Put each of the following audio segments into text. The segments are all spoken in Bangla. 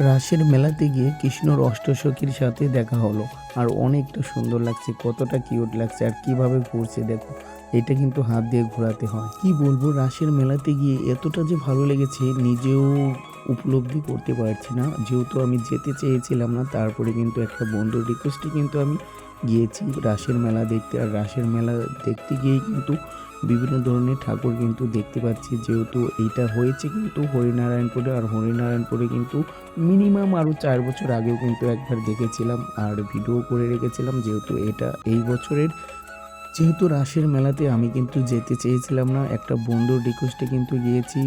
রাসের মেলাতে গিয়ে কৃষ্ণর অষ্টসখীর সাথে দেখা হলো। আর অনেকটা সুন্দর লাগছে, কতটা কিউট লাগছে আর কীভাবে ঘুরছে দেখো। এটা কিন্তু হাত দিয়ে ঘোরাতে হয়। কি বলব রাসের মেলাতে গিয়ে এতটা যে ভালো লেগেছে নিজেও উপলব্ধি করতে পারছি না। যেহেতু আমি যেতে চেয়েছিলাম না, তারপরে কিন্তু একটা বন্ধুর রিকোয়েস্টে কিন্তু আমি গিয়েছি রাসের মেলা দেখতে। আর রাসের মেলা দেখতে গিয়েই কিন্তু বিভিন্ন ধরনের ঠাকুর কিন্তু দেখতে পাচ্ছি, যেহেতু এইটা হয়েছে কিন্তু হরিনারায়ণপুরে, আর হরিনারায়ণপুরে কিন্তু মিনিমাম আরও চার বছর আগেও কিন্তু একবার দেখেছিলাম আর ভিডিও করে রেখেছিলাম, যেহেতু এটা এই বছরের। যেহেতু রাসের মেলাতে আমি কিন্তু যেতে চেয়েছিলাম না, একটা বন্ধুর রিকোয়েস্টে কিন্তু গিয়েছি,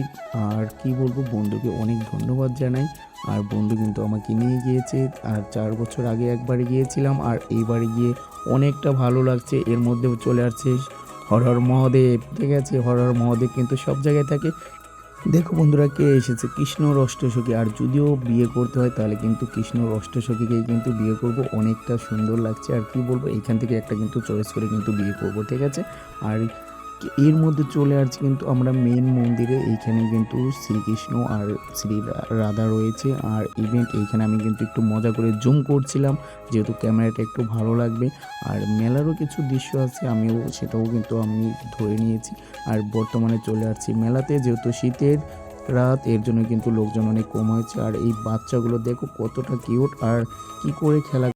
আর কি বলব, বন্ধুকে অনেক ধন্যবাদ জানাই, আর বন্ধু কিন্তু আমাকে নিয়ে গিয়েছে, আর চার বছর আগে একবার গিয়েছিলাম, আর এইবারে গিয়ে অনেকটা ভালো লাগছে, এর মধ্যেও চলে আসছে হর হর মহাদেব, ঠিক আছে? হর হর মহাদেব কিন্তু সব জায়গায় থাকে। দেখো বন্ধুরা, কে এসেছে? কৃষ্ণর অষ্টসখী আর যদিও বিয়ে করতে হয়, তাহলে কিন্তু কৃষ্ণর অষ্টসখীকেই কিন্তু বিয়ে করব। অনেকটা সুন্দর লাগছে। আর কি বলব? এইখান থেকে একটা কিন্তু চয়েস করে কিন্তু বিয়ে করব, ঠিক আছে? আর এর মধ্যে চলে আসছে কিন্তু আমরা মেন মন্দিরে, এইখানে কিন্তু শ্রীকৃষ্ণ আর শ্রী রাধা রয়েছে। আর ইভেন্ট এইখানে আমি কিন্তু একটু মজা করে জুম করছিলাম, যেহেতু ক্যামেরাটা একটু ভালো লাগবে। আর মেলারও কিছু দৃশ্য আছে, আমিও সেটাও কিন্তু আমি ধরে নিয়েছি। আর বর্তমানে চলে আসছি মেলাতে, যেহেতু শীতের রাত, এর জন্য কিন্তু লোকজন অনেক কম হয়েছে। আর এই বাচ্চাগুলো দেখো কতটা কিউট আর কি করে খেলা